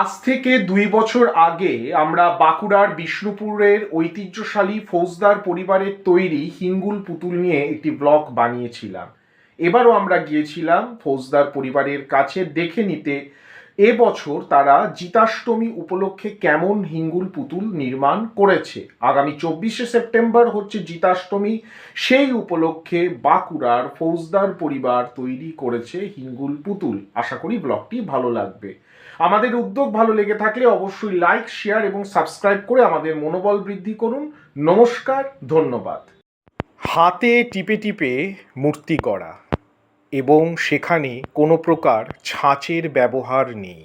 আজ থেকে দুই বছর আগে আমরা বাঁকুড়ার বিষ্ণুপুরের ঐতিহ্যশালী ফৌজদার পরিবারের তৈরি হিঙ্গুল পুতুল নিয়ে একটি ব্লগ বানিয়েছিলাম। এবারও আমরা গিয়েছিলাম ফৌজদার পরিবারের কাছে দেখে নিতে। এবছর তারা জিতাষ্টমী উপলক্ষে কেমন হিঙ্গুল পুতুল নির্মাণ করেছে? আগামী চব্বিশে সেপ্টেম্বর হচ্ছে জিতাষ্টমী। সেই উপলক্ষে বাঁকুড়ার ফৌজদার পরিবার তৈরি করেছে হিঙ্গুল পুতুল। আশা করি ব্লগটি ভালো লাগবে। আমাদের উদ্যোগ ভালো লেগে থাকলে অবশ্যই লাইক, শেয়ার এবং সাবস্ক্রাইব করে আমাদের মনোবল বৃদ্ধি করুন। নমস্কার, ধন্যবাদ। হাতে টিপে টিপে মূর্তি করা এবং সেখানে কোনো প্রকার ছাঁচের ব্যবহার নেই।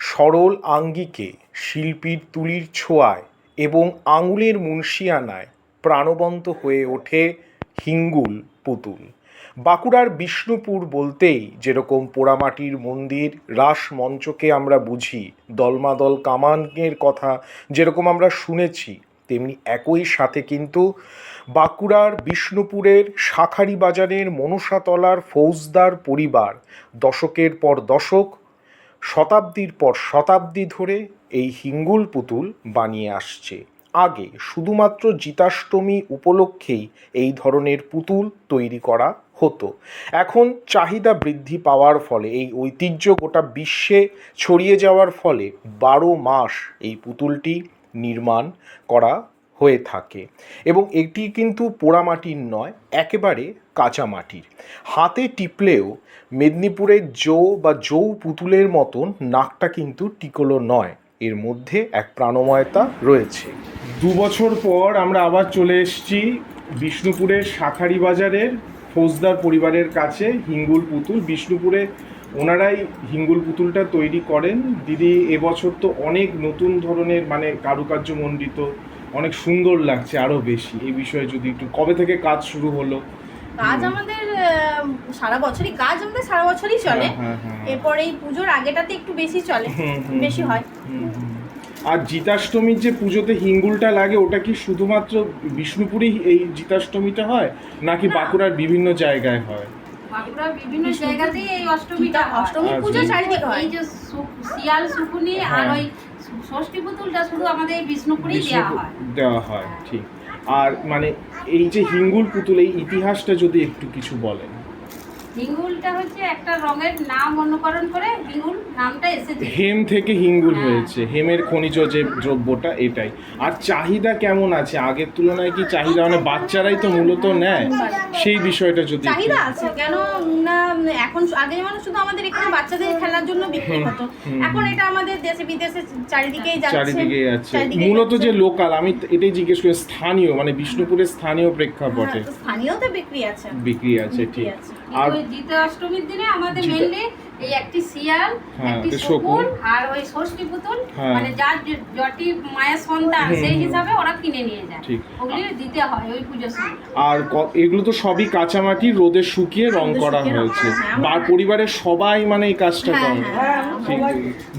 সরল আঙ্গিকে শিল্পীর তুলির ছোঁয়ায় এবং আঙুলের মুন্সিয়ানায় প্রাণবন্ত হয়ে ওঠে হিঙ্গুল পুতুল। বাঁকুড়ার বিষ্ণুপুর বলতেই যেরকম পোড়ামাটির মন্দির, রাস মঞ্চকে আমরা বুঝি, দলমাদল কামানের কথা যেরকম আমরা শুনেছি তেমনি একই সাথে কিন্তু বাঁকুড়ার বিষ্ণুপুরের শাখারি বাজারের মনসাতলার ফৌজদার পরিবার দশকের পর দশক, শতাব্দীর পর শতাব্দী ধরে এই হিঙ্গুল পুতুল বানিয়ে আসছে। আগে শুধুমাত্র জিতাষ্টমী উপলক্ষেই এই ধরনের পুতুল তৈরি করা হতো। এখন চাহিদা বৃদ্ধি পাওয়ার ফলে, এই ঐতিহ্য গোটা বিশ্বে ছড়িয়ে যাওয়ার ফলে বারো মাস এই পুতুলটি নির্মাণ করা হয়ে থাকে। এবং এটি কিন্তু পোড়ামাটির নয়, একেবারে কাঁচা মাটির। হাতে টিপলেও মেদিনীপুরের জো বা জৌ পুতুলের মতন নাকটা কিন্তু টিকলো নয়। এর মধ্যে এক প্রাণময়তা রয়েছে। দু বছর পর আমরা আবার চলে এসেছি বিষ্ণুপুরের শাখারি বাজারের ফৌজদার পরিবারের কাছে হিঙ্গুল পুতুল। বিষ্ণুপুরে ওনারাই হিঙ্গুল পুতুলটা তৈরি করেন। দিদি এবছর তো অনেক নতুন ধরনের মানে কারুকার্য মণ্ডিত অনেক সুন্দর লাগছে আরও বেশি। এই বিষয়ে যদি একটু কবে থেকে কাজ শুরু হলো? কাজ আমাদের সারা বছরই কাজ আমাদের সারা বছরই চলে। হ্যাঁ, হ্যাঁ, হ্যাঁ। এরপর এই পুজোর আগেটাতে একটু বেশি চলে বেশি হয়। আর জিতাষ্টমীর যে পুজোতে হিঙ্গুলটা লাগে ওটা কি শুধুমাত্র বিষ্ণুপুরেই এই জিতাষ্টমীটা হয় নাকি বাঁকুড়ার বিভিন্ন জায়গায় হয়? বাঁকুড়ার বিভিন্ন জায়গাতেই এই অষ্টমীটা অষ্টমী। পুজো চারিদিকে হয়? এই যে শিয়াল শুকুনি আর হ্যাঁ। ওই ষষ্ঠী পুতুলটা শুধু আমাদের বিষ্ণুপুরেই দেওয়া হয়। দেওয়া হয় ঠিক। আর মানে এই যে হিঙ্গুল পুতুল এই ইতিহাসটা যদি একটু কিছু বলেন। হিঙ্গুলটা হচ্ছে একটা রঙের নাম অনুকরণ করে হিঙ্গুল নামটা এসেছে। হেম থেকে হিঙ্গুল হ্যাঁ। হয়েছে। হেমের খনিজ যে দ্রব্যটা এটাই। আর চাহিদা কেমন আছে? আগের তুলনায় কি চাহিদা? মানে বাচ্চারাই তো মূলত নেয়। সেই বিষয়টা যদি চাহিদা আছে। কেন না এখন আগে যেমন শুধু আমাদের এখানে বাচ্চাদের খেলার জন্য বিক্রি হতো এখন এটা আমাদের দেশে বিদেশে চারিদিকেই যাচ্ছে। চারিদিকে যাচ্ছে। মূলত যে লোকাল আমি এটাই জিজ্ঞেস করি স্থানীয় মানে বিষ্ণুপুরের স্থানীয় প্রেক্ষাপটে। হ্যাঁ, তো বিক্রি আছে। বিক্রি আছে ঠিক। আছে। আর জিতে অষ্টমীর দিনে আমাদের মেনলি এই একটি শিয়াল হ্যাঁ, একটি শকুন। আর ওই ষষ্ঠী পুতুল। হ্যাঁ। মানে যার মায়ের সন্তান সেই হিসাবে ওরা কিনে নিয়ে যায়। ওগুলি দিতে হয় ওই পুজোর সময়। আর এগুলো তো সবই কাঁচামাটি রোদে শুকিয়ে রং করা হয়েছে। হ্যাঁ, বা পরিবারের সবাই মানে এই কাজটা করে।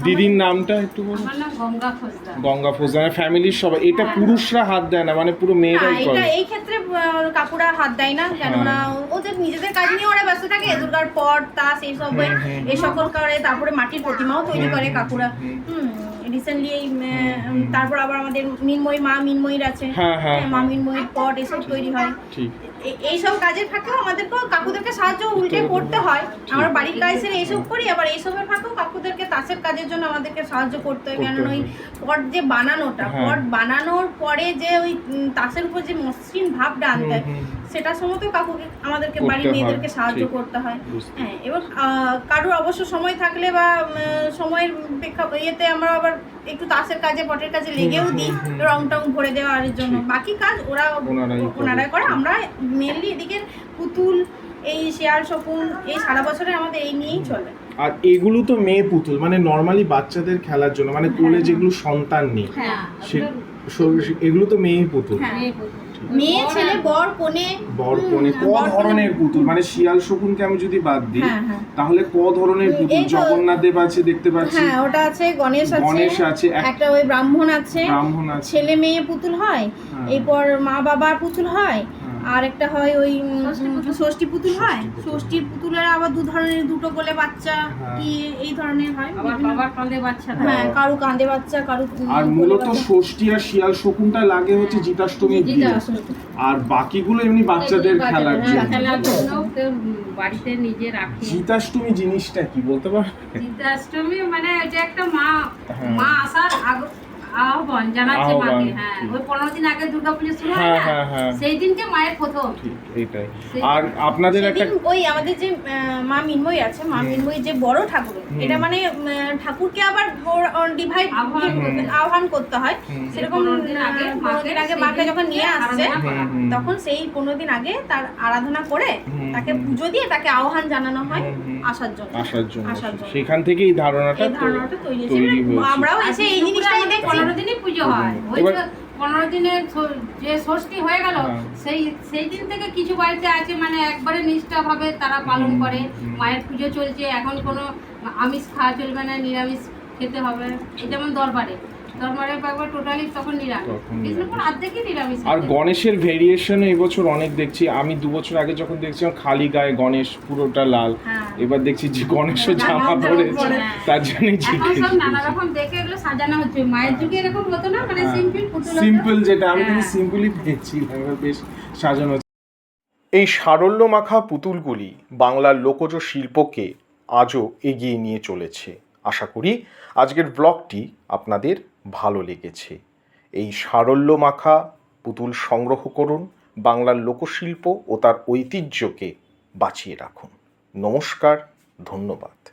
দিদির নামটা একটু বলুন। গঙ্গা খোসদা গঙ্গা ফোজানা ফ্যামিলির সবাই। এটা পুরুষরা হাত দেয় না মানে পুরো মেয়েরাই করে। এই ক্ষেত্রে কাকুরা হাত দেয় না কেননা ওদের নিজেদের কাজ নিয়ে ওরা ব্যস্ত থাকে দুর্গার পট তাস এইসব এই সকল করে তারপরে মাটির প্রতিমাও তৈরি করে কাকুরা। হুম। রিসেন্টলি এই তারপর আবার আমাদের মিনময়ী মা মিনময়ীর আছে। হ্যাঁ, হ্যাঁ, মা মিনময়ীর পট এসব তৈরি হয়। ঠিক। এইসব কাজের ফাঁকেও আমাদেরকেও কাকুদেরকে সাহায্য উল্টে করতে হয় আমরা বাড়ির কাজ সেরে এইসব করি আবার এইসবের ফাঁকেও কাকুদেরকে তাসের কাজের জন্য আমাদেরকে সাহায্য করতে হয় কেন ওই পট যে বানানোটা হ্যাঁ। পট বানানোর পরে যে ওই তাসের উপর যে মসৃণ ভাবটা আনতে হয়। সেটা সময়তেও কাকুকে আমাদেরকে বাড়ির মেয়েদেরকে সাহায্য করতে হয়। হ্যাঁ এবার কারোর অবশ্য সময় থাকলে বা সময়ের প্রেক্ষা ইয়েতে আমরা আবার একটু তাসের কাজে পটের কাজে লেগেও দিই। রং টং ভরে দেওয়ার জন্য। বাকি কাজ ওরা ওনারাই করে। করে। আমরা মেনলি এদিকে পুতুল এই শেয়াল শকুন এই সারা বছরে আমাদের এই নিয়েই চলে। আর এগুলো তো মেয়ে পুতুল মানে নর্মালি বাচ্চাদের খেলার জন্য মানে কোলে যেগুলো সন্তান নেই হ্যাঁ এগুলো তো মেয়ে পুতুল। হ্যাঁ। মেয়ে ছেলে বর কনে। বর কোনে। ক ধরনের পুতুল? মানে শিয়াল শকুনকে আমি যদি বাদ দিই হ্যাঁ, হ্যাঁ। তাহলে ক ধরনের পুতুল? জগন্নাথ দেব আছে দেখতে পাচ্ছি। হ্যাঁ ওটা আছে গণেশ আছে। গণেশ আছে, একটা ওই ব্রাহ্মণ আছে। ব্রাহ্মণ আছে। ছেলে মেয়ে পুতুল হয়। হ্যাঁ। এরপর মা বাবার পুতুল হয় হ্যাঁ। আর একটা হয় ওই ষষ্ঠী পুতুল। হয়? ষষ্ঠী পুতুলের আবার দু ধরনের দুটো কোলে বাচ্চা হ্যাঁ। কি এই ধরনের হয়? আবার বাবার কাঁধে বাচ্চা হ্যাঁ কারু কাঁদে বাচ্চা কারু আর মূলত ষষ্ঠী আর শিয়াল শকুনটা লাগে হচ্ছে জিতাষ্টমীর দিন। আর বাকিগুলো এমনি বাচ্চাদের খেলার হ্যাঁ, জন্য। খেলার জন্য বাড়িতে নিজে রাখে। জিতাষ্টমী জিনিসটা কি বলতে পারবে? জিতাষ্টমী মানে এটা একটা মা হ্যাঁ। মা আসার আহ্বান জানাচ্ছে মাকে হ্যাঁ। ওই পনেরো দিন আগে দুর্গাপুজো শুরু হয় হ্যাঁ, না হ্যাঁ, হ্যাঁ। সেই দিনকে মায়ের প্রথম। এইটাই। আর আপনাদের একটা ওই আমাদের যে মা মিনময়ী আছে মা। মিনময়ী যে বড় ঠাকুর এটা মানে ঠাকুরকে আবার ডিভাইড আহ্বান করতে- হয়। সেরকম দিন আগে দিন মাকে যখন নিয়ে আসছে। তখন সেই পনেরো দিন আগে তার আরাধনা করে তাকে পুজো দিয়ে তাকে আহ্বান জানানো হয়। আসার জন্য। আসার জন্য। সেখান থেকেই ধারণাটা ধারণাটা তৈরি হয়েছে। আমরাও এসে এই আমাদের দেখছি। পনেরো দিনই পুজো হয়। ওই পনেরো দিনে যে ষষ্ঠী হয়ে গেল হ্যাঁ। সেই সেই দিন থেকে কিছু বাড়িতে আছে মানে একবারে নিষ্ঠা ভাবে তারা পালন করে। মায়ের পুজো চলছে এখন কোনো আমিষ খাওয়া চলবে না নিরামিষ খেতে হবে। এটা যেমন দরবারে। দরবারে একবার টোটালি তখন নিরামিষ। বিষ্ণুপুর অর্ধেকই নিরামিষ। আর। গণেশের ভেরিয়েশনও এবছর অনেক দেখছি। আমি দু বছর আগে যখন দেখছিলাম খালি গায়ে গণেশ পুরোটা লাল। হ্যাঁ। এবার দেখছি যে গণেশও নানা জামা পরেছে। পরে। তার জন্য নানা রকম দেখে এগুলো সাজানো হচ্ছে। মায়ের যুগে এরকম হতো না? মানে সিম্পল সিম্পল যেটা আমি কিন্তু হ্যাঁ। সিম্পলই পেয়েছিলাম বেশ সাজানো এই সারল্য মাখা পুতুলগুলি বাংলার লোকজ শিল্পকে আজও এগিয়ে নিয়ে চলেছে। আশা করি আজকের ব্লগটি আপনাদের ভালো লেগেছে। এই সারল্য মাখা পুতুল সংগ্রহ করুন, বাংলার লোকশিল্প ও তার ঐতিহ্যকে বাঁচিয়ে রাখুন। নমস্কার, ধন্যবাদ।